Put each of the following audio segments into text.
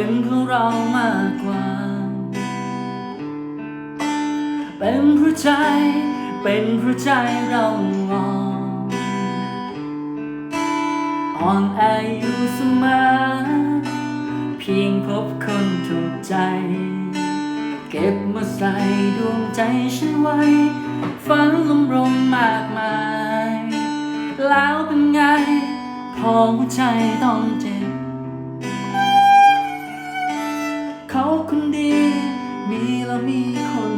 เป็นของเรามากกว่า เป็นเพราะใจ เป็นเพราะใจเราอ่อนอ่อนแออยู่เสมอเพียงพบคนถูกใจ เก็บมาใส่ดวงใจฉันไว้ ฝันลมรมมากมาย แล้วเป็นไงพอใจต้องเจ็บ คนดี มีแล้วมีคน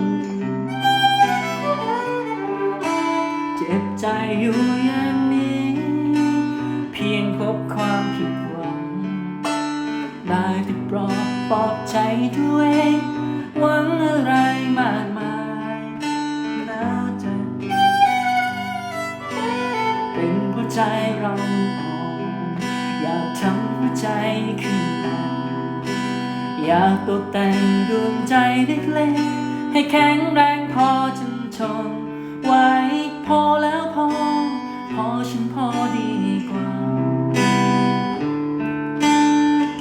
เจ็บใจอยู่อย่างนี้ เพียงพบความผิดหวัง ได้แต่ปลอบปลอบใจตัวเองหวังอะไรมากมายน่าจะเป็นเพราะใจเราอ่อนอยากทำหัวใจขึ้น อยากตกแต่งดวงใจเล็กๆให้แข็งแรงพอจนทนไว้พอแล้วพอ พอฉันพอดีกว่า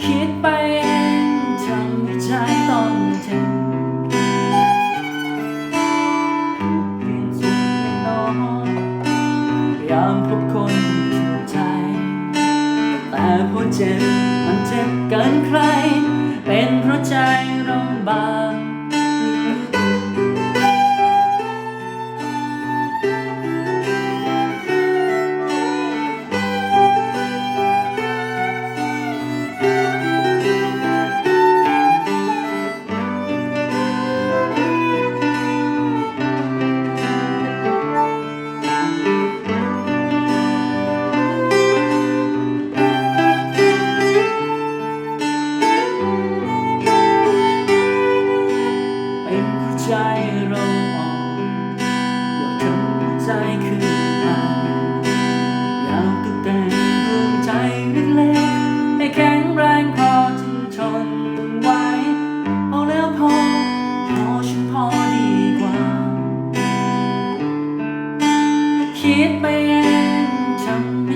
คิดไปเองทำใจต้องเจ็บกินสุดนอนยามพบคนถูกใจ แต่พอเจ็บมันเจ็บเกินใคร เป็นเพราะใจเราบา คิดไปเองทำ